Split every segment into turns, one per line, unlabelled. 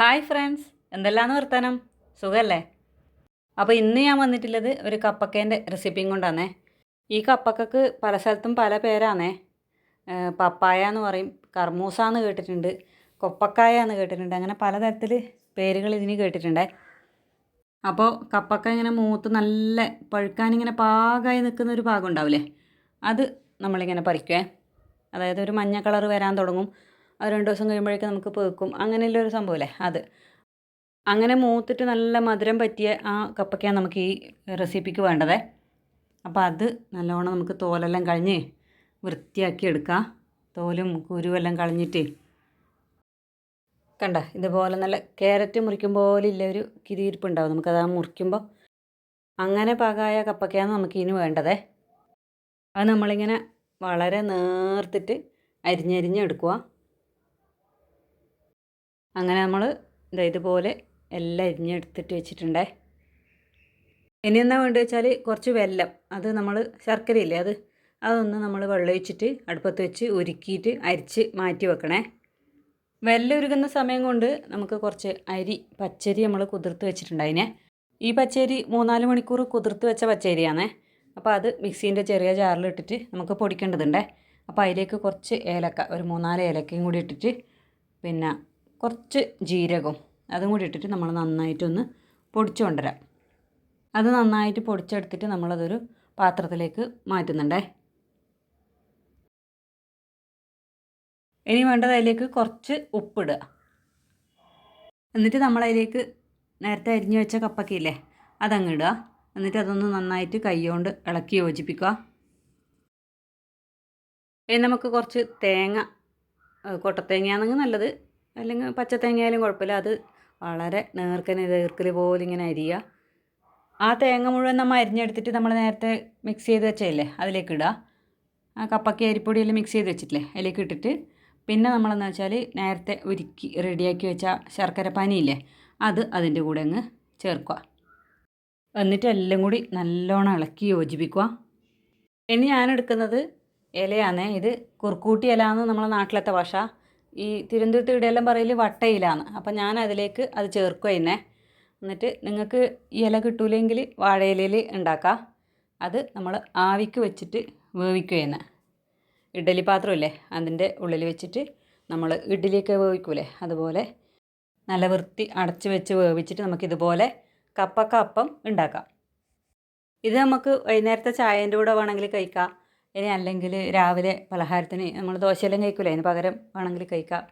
Hi friends. എന്തെല്ലാന്ന് വർത്താനം? സുഖമല്ലേ അപ്പോൾ ഇന്ന് ഞാൻ വന്നിട്ടുള്ളത് ഒരു കപ്പക്കേന്റെ റെസിപ്പിയും കൊണ്ടാണേ ഈ കപ്പക്കക്ക് പല സ്ഥലത്തും പല പേരാണേ പപ്പായ എന്ന് പറയും കർമൂസ എന്ന് കേട്ടിട്ടുണ്ട് കൊപ്പക്കായ എന്ന് കേട്ടിട്ടുണ്ട് അങ്ങനെ പലതരത്തിൽ പേരുകൾ ഇതിന് കേട്ടിട്ടുണ്ടേ. അപ്പോൾ കപ്പക്ക ഇങ്ങനെ മൂത്ത് നല്ല പഴുക്കാനിങ്ങനെ പാകമായി നിൽക്കുന്ന ഒരു ഭാഗം ഉണ്ടാവില്ലേ അത് നമ്മളിങ്ങനെ പറിക്കുവേ. അതായത് ഒരു മഞ്ഞ കളർ വരാൻ തുടങ്ങും. രണ്ട് ദിവസം കഴിയുമ്പോഴേക്കും നമുക്ക് പേക്കും. അങ്ങനെയുള്ള ഒരു സംഭവമല്ലേ അത്. അങ്ങനെ മൂത്തിട്ട് നല്ല മധുരം പറ്റിയ ആ കപ്പയ്ക്കാണ് നമുക്ക് ഈ റെസിപ്പിക്ക് വേണ്ടത്. അപ്പോൾ അത് നല്ലോണം നമുക്ക് തോലെല്ലാം കളഞ്ഞ് വൃത്തിയാക്കി എടുക്കാം. തോലും കുരുവെല്ലാം കളഞ്ഞിട്ട്. കണ്ട ഇതുപോലെ നല്ല ക്യാരറ്റ് മുറിക്കും പോലെ ഇല്ല ഒരു കിരിയിരിപ്പുണ്ടാവും നമുക്കത് ആ മുറിക്കുമ്പോൾ അങ്ങനെ പാകമായ കപ്പയ്ക്കാണ് നമുക്ക് ഇതിന് വേണ്ടത്. അത് നമ്മളിങ്ങനെ വളരെ നേർത്തിട്ട് അരിഞ്ഞരിഞ്ഞ് എടുക്കുക അങ്ങനെ നമ്മൾ ഇതാ ഇതുപോലെ എല്ലാം അരിഞ്ഞെടുത്തിട്ട് വെച്ചിട്ടുണ്ടേ. ഇനി എന്നാ വേണ്ടത് വെച്ചാൽ കുറച്ച് വെല്ലം. അത് നമ്മൾ ശർക്കരയില്ലേ അത് അതൊന്ന് നമ്മൾ വെള്ളം ഒഴിച്ചിട്ട് അടുപ്പത്ത് വെച്ച് ഉരുക്കിയിട്ട് അരിച്ച് മാറ്റി വെക്കണേ. വെല്ലം ഉരുകുന്ന സമയം കൊണ്ട് നമുക്ക് കുറച്ച് അരി പച്ചരി നമ്മൾ കുതിർത്ത് വെച്ചിട്ടുണ്ടായിനെ. ഈ പച്ചരി മൂന്നാൽ മണിക്കൂർ കുതിർത്ത് വെച്ച പച്ചരിയാണേ. അപ്പോൾ അത് മിക്സീന്റെ ചെറിയ ജാറിലിട്ടിട്ട് നമുക്ക് പൊടിക്കേണ്ടതുണ്ടേ. അപ്പോൾ അതിലേക്ക് കുറച്ച് ഏലക്ക ഒരു മൂന്നാൽ ഏലക്കയും കൂടി ഇട്ടിട്ട് പിന്നെ കുറച്ച് ജീരകവും അതും കൂടി ഇട്ടിട്ട് നമ്മൾ നന്നായിട്ടൊന്ന് പൊടിച്ചു കൊണ്ടുവരാം അത് നന്നായിട്ട് പൊടിച്ചെടുത്തിട്ട് നമ്മളതൊരു പാത്രത്തിലേക്ക് മാറ്റുന്നുണ്ടേ. ഇനി വേണ്ടത് അതിലേക്ക് കുറച്ച് ഉപ്പിടുക. എന്നിട്ട് നമ്മളതിലേക്ക് നേരത്തെ അരിഞ്ഞു വെച്ച കപ്പക്കയില്ലേ അതങ്ങ് ഇടുക. എന്നിട്ട് അതൊന്ന് നന്നായിട്ട് കൈകൊണ്ട് ഇളക്കി യോജിപ്പിക്കുക. ഇനി നമുക്ക് കുറച്ച് തേങ്ങ കൊട്ടത്തേങ്ങയാണെങ്കിൽ നല്ലത് അല്ലെങ്കിൽ പച്ച ആയാലും കുഴപ്പമില്ല. അത് വളരെ നേർക്കനെ നേർക്കൽ പോലെ ഇങ്ങനെ അരിയുക ആ തേങ്ങ മുഴുവൻ നമ്മൾ അരിഞ്ഞെടുത്തിട്ട് നമ്മൾ നേരത്തെ മിക്സ് ചെയ്ത് വെച്ചതല്ലേ അതിലേക്ക് ഇടുക ആ കപ്പയ്ക്ക് അരിപ്പൊടിയെല്ലാം മിക്സ് ചെയ്ത് വെച്ചിട്ടില്ലേ അതിലേക്ക് ഇട്ടിട്ട് പിന്നെ നമ്മളെന്ന് വെച്ചാൽ നേരത്തെ ഉരുക്കി റെഡിയാക്കി വെച്ച ശർക്കര പനിയില്ലേ അത് അതിന്റെ കൂടെ അങ്ങ് ചേർക്കുക. എന്നിട്ട് എല്ലാം കൂടി നല്ലോണം ഇളക്കി യോജിപ്പിക്കുക. ഇനി ഞാൻ എടുക്കുന്നത് ഇലയാണ്. ഇത് കുറുക്കൂട്ടി ഇല എന്ന് നമ്മളെ നാട്ടിലത്തെ ഭാഷ. ഈ തിരുവനന്തപുരത്ത് ഇവിടെയെല്ലാം പറയൽ വട്ടയിലാണ്. അപ്പം ഞാൻ അതിലേക്ക് അത് ചേർക്കുക തന്നെ എന്നിട്ട് നിങ്ങൾക്ക് ഇല കിട്ടൂലെങ്കിൽ വാഴയിലയിൽ ഉണ്ടാക്കാം. അത് നമ്മൾ ആവിക്ക് വെച്ചിട്ട് വേവിക്കുക തന്നെ ഇഡ്ഡലി പാത്രമില്ലേ അതിന്റെ ഉള്ളിൽ വെച്ചിട്ട് നമ്മൾ ഇഡ്ഡലിയൊക്കെ വേവിക്കൂലേ അതുപോലെ നല്ല വൃത്തി അടച്ച് വെച്ച് വേവിച്ചിട്ട് നമുക്കിതുപോലെ കപ്പക്ക അപ്പം ഉണ്ടാക്കാം. ഇത് നമുക്ക് വൈകുന്നേരത്തെ ചായേന്റെ കൂടെ വേണമെങ്കിൽ കഴിക്കാം. ഇനി അല്ലെങ്കിൽ രാവിലെ പലഹാരത്തിന് നമ്മൾ ദോശയെല്ലാം കഴിക്കില്ല അതിന് പകരം വേണമെങ്കിൽ കഴിക്കാം.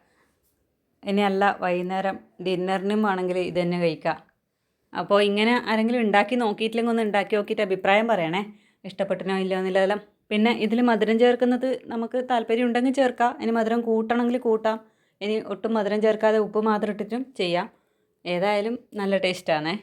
ഇനി അല്ല വൈകുന്നേരം ഡിന്നറിനും വേണമെങ്കിൽ ഇത് തന്നെ കഴിക്കാം. അപ്പോൾ ഇങ്ങനെ ആരെങ്കിലും ഉണ്ടാക്കി നോക്കിയിട്ടില്ലെങ്കിൽ ഒന്ന് ഉണ്ടാക്കി നോക്കിയിട്ട് അഭിപ്രായം പറയണേ. ഇഷ്ടപ്പെട്ടിനോ ഇല്ലയോ എന്നുള്ളതെല്ലാം. പിന്നെ ഇതിൽ മധുരം ചേർക്കുന്നത് നമുക്ക് താല്പര്യം ഉണ്ടെങ്കിൽ ചേർക്കാം. ഇനി മധുരം കൂട്ടണമെങ്കിൽ കൂട്ടാം. ഇനി ഒട്ടും മധുരം ചേർക്കാതെ ഉപ്പ് മാത്രം ഇട്ടിട്ടും ചെയ്യാം. ഏതായാലും നല്ല ടേസ്റ്റാണേ.